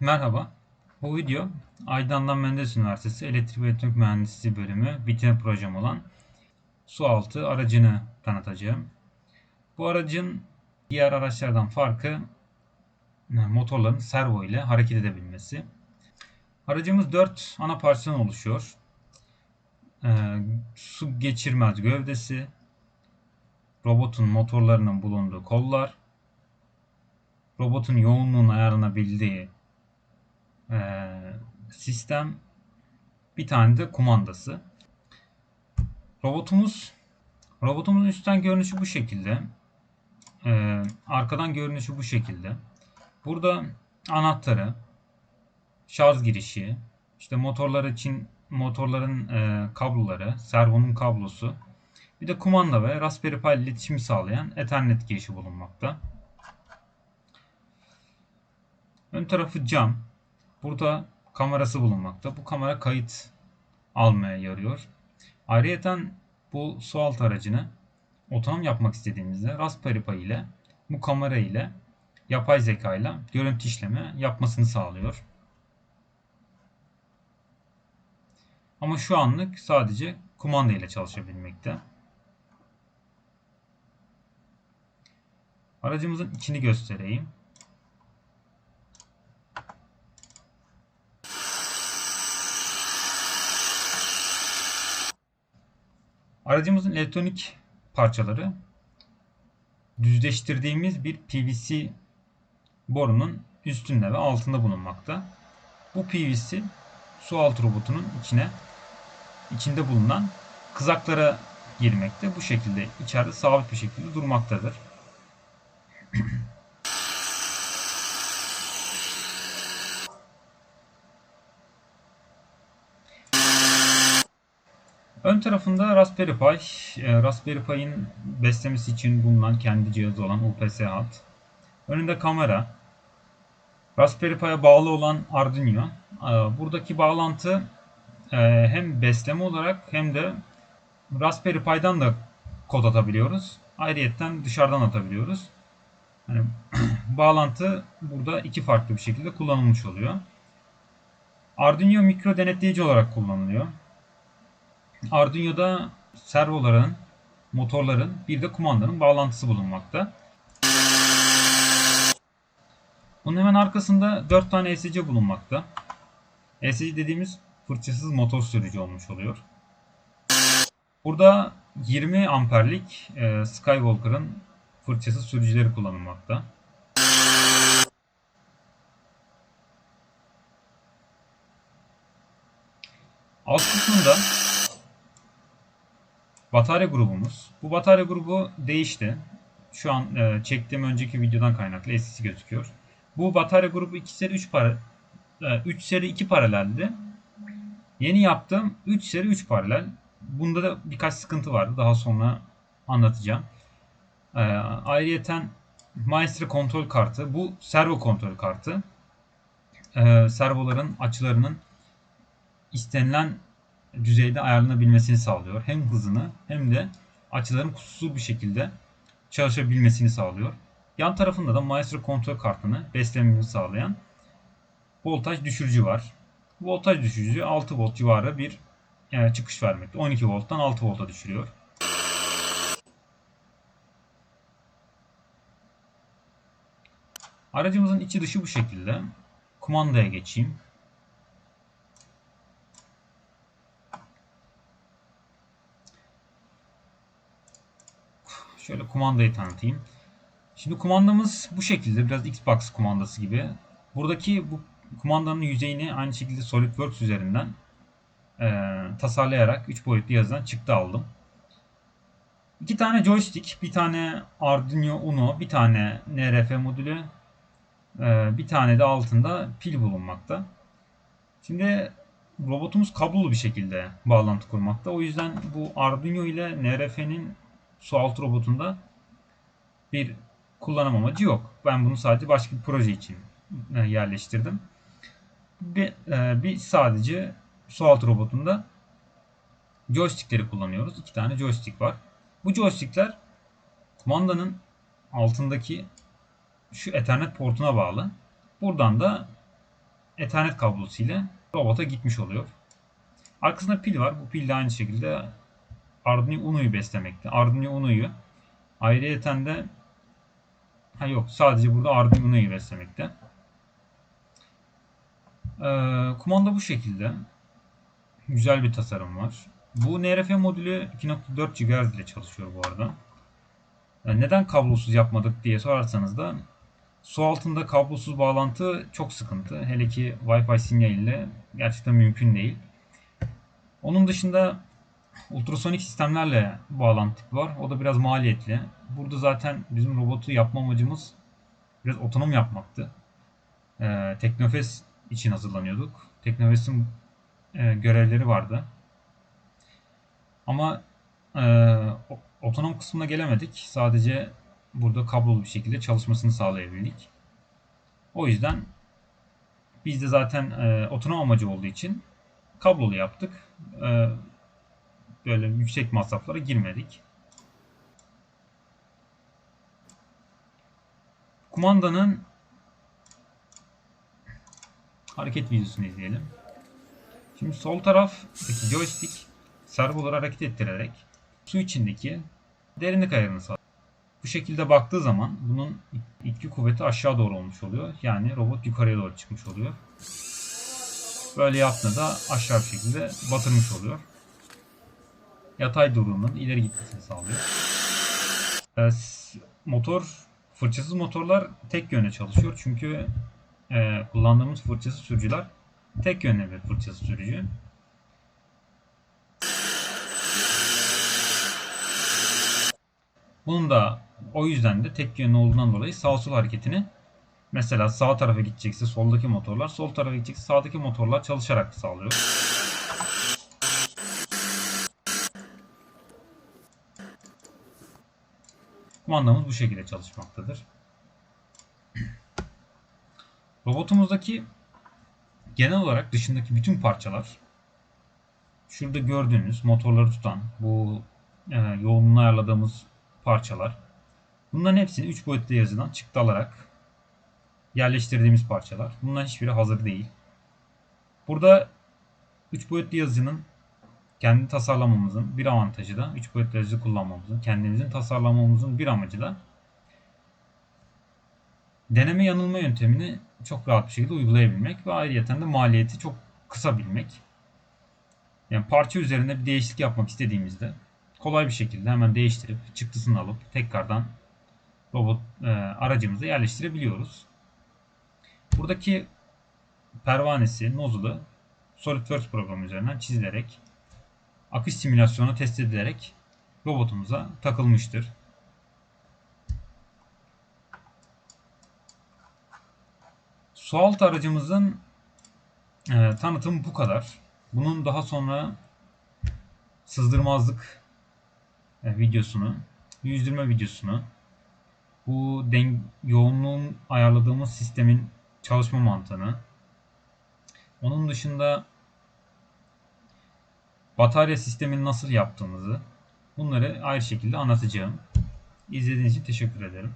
Merhaba. Bu video Aydan'dan Menderes Üniversitesi Elektrik ve Elektronik Mühendisliği bölümü bitirme projem olan Sualtı aracını tanıtacağım. Bu aracın diğer araçlardan farkı e, motorların servo ile hareket edebilmesi. Aracımız 4 ana parçadan oluşuyor. Ee, su geçirmez gövdesi, robotun motorlarının bulunduğu kollar, robotun yoğunluğun ayarlanabildiği e, sistem, bir tane de kumandası. Robotumuz robotumuzun üstten görünüşü bu şekilde. E, arkadan görünüşü bu şekilde. Burada anahtarı, şarj girişi, işte motorlar için motorların e, kabloları, servonun kablosu, bir de kumanda ve Raspberry Pi iletişimi sağlayan Ethernet girişi bulunmakta. Ön tarafı cam. Burada kamerası bulunmakta. Bu kamera kayıt almaya yarıyor. Ayrıca bu sualtı aracını otonom yapmak istediğimizde Raspberry Pi ile bu kamera ile yapay zeka ile görüntü işleme yapmasını sağlıyor. Ama şu anlık sadece kumanda ile çalışabilmekte. Aracımızın içini göstereyim. Aracımızın elektronik parçaları düzleştirdiğimiz bir PVC borunun üstünde ve altında bulunmakta. Bu PVC su altı robotunun içine içinde bulunan kızaklara girmekte. Bu şekilde içeride sabit bir şekilde durmaktadır. Ön tarafında Raspberry Pi, e, Raspberry Pi'nin beslemesi için bulunan kendi cihazı olan UPS hat. Önünde kamera, Raspberry Pi'ye bağlı olan Arduino. E, buradaki bağlantı e, hem besleme olarak hem de Raspberry Pi'dan da kod atabiliyoruz. Ayrıyeten dışarıdan atabiliyoruz. Yani bağlantı burada iki farklı bir şekilde kullanılmış oluyor. Arduino mikro denetleyici olarak kullanılıyor. Arduino'da servoların, motorların bir de kumandanın bağlantısı bulunmakta. Bunun hemen arkasında 4 tane ESC bulunmakta. ESC dediğimiz fırçasız motor sürücü olmuş oluyor. Burada 20 amperlik e, Skywalker'ın fırçasız sürücüleri kullanılmakta. Alt kısmında batarya grubumuz. Bu batarya grubu değişti. Şu an e, çektiğim önceki videodan kaynaklı eskisi gözüküyor. Bu batarya grubu 2 seri 3 para e, 3 seri 2 paraleldi. Yeni yaptığım 3 seri 3 paralel. Bunda da birkaç sıkıntı vardı. Daha sonra anlatacağım. E, ayrıyeten Maestro kontrol kartı. Bu servo kontrol kartı. E, servoların açılarının istenilen düzeyde ayarlanabilmesini sağlıyor. Hem hızını hem de açıların kusursuz bir şekilde çalışabilmesini sağlıyor. Yan tarafında da Maestro kontrol kartını beslememizi sağlayan voltaj düşürücü var. Voltaj düşürücü 6 volt civarı bir yani çıkış vermekte. 12 volttan 6 volta düşürüyor. Aracımızın içi dışı bu şekilde. Kumandaya geçeyim. Şöyle kumandayı tanıtayım. Şimdi kumandamız bu şekilde biraz Xbox kumandası gibi. Buradaki bu kumandanın yüzeyini aynı şekilde SolidWorks üzerinden e, tasarlayarak 3 boyutlu yazıdan çıktı aldım. İki tane joystick, bir tane Arduino Uno, bir tane NRF modülü, e, bir tane de altında pil bulunmakta. Şimdi robotumuz kablolu bir şekilde bağlantı kurmakta. O yüzden bu Arduino ile NRF'nin sualtı robotunda bir kullanım amacı yok. Ben bunu sadece başka bir proje için e, yerleştirdim. Bir, e, bir sadece sualtı robotunda joystickleri kullanıyoruz. İki tane joystick var. Bu joystickler kumandanın altındaki şu Ethernet portuna bağlı. Buradan da Ethernet kablosu ile robota gitmiş oluyor. Arkasında pil var. Bu pil de aynı şekilde Arduino Uno'yu beslemekte. Arduino Uno'yu ayrıyeten de ha yok sadece burada Arduino Uno'yu beslemekte. Ee, kumanda bu şekilde. Güzel bir tasarım var. Bu NRF modülü 2.4 GHz ile çalışıyor bu arada. Yani neden kablosuz yapmadık diye sorarsanız da su altında kablosuz bağlantı çok sıkıntı. Hele ki Wi-Fi sinyaliyle gerçekten mümkün değil. Onun dışında ultrasonik sistemlerle bağlantı var. O da biraz maliyetli. Burada zaten bizim robotu yapma amacımız biraz otonom yapmaktı. Ee, Teknofest için hazırlanıyorduk. Teknofest'in e, görevleri vardı. Ama e, otonom kısmına gelemedik. Sadece burada kablolu bir şekilde çalışmasını sağlayabildik. O yüzden biz de zaten e, otonom amacı olduğu için kablolu yaptık. E, böyle yüksek masraflara girmedik. Kumandanın hareket videosunu izleyelim. Şimdi sol taraftaki joystick servoları hareket ettirerek su içindeki derinlik ayarını sağlıyor. Bu şekilde baktığı zaman bunun itki kuvveti aşağı doğru olmuş oluyor. Yani robot yukarıya doğru çıkmış oluyor. Böyle yaptığında da aşağı bir şekilde batırmış oluyor. Yatay durumunun ileri gitmesini sağlıyor. S- motor, fırçasız motorlar tek yöne çalışıyor. Çünkü e, kullandığımız fırçası sürücüler tek yönlü bir fırçası sürücü. Bunun da o yüzden de tek yönlü olduğundan dolayı sağ sol hareketini mesela sağ tarafa gidecekse soldaki motorlar, sol tarafa gidecekse sağdaki motorlar çalışarak sağlıyor. Kumandamız bu şekilde çalışmaktadır. Robotumuzdaki genel olarak dışındaki bütün parçalar şurada gördüğünüz motorları tutan bu e, yoğunluğunu ayarladığımız parçalar bunların hepsini 3 boyutlu yazıdan çıktı alarak yerleştirdiğimiz parçalar. Bunların hiçbiri hazır değil. Burada 3 boyutlu yazıcının kendi tasarlamamızın bir avantajı da 3 boyutlu yazıcı kullanmamızın, kendimizin tasarlamamızın bir amacı da deneme yanılma yöntemini çok rahat bir şekilde uygulayabilmek ve ayrıyeten de maliyeti çok kısabilmek. Yani parça üzerinde bir değişiklik yapmak istediğimizde kolay bir şekilde hemen değiştirip çıktısını alıp tekrardan robot e, aracımıza yerleştirebiliyoruz. Buradaki pervanesi, nozzle'ı SolidWorks programı üzerinden çizilerek akış simülasyonu test edilerek robotumuza takılmıştır. Sualtı aracımızın e, tanıtımı bu kadar. Bunun daha sonra sızdırmazlık e, videosunu, yüzdürme videosunu, bu den yoğunluğun ayarladığımız sistemin çalışma mantığını, onun dışında batarya sistemini nasıl yaptığımızı bunları ayrı şekilde anlatacağım. İzlediğiniz için teşekkür ederim.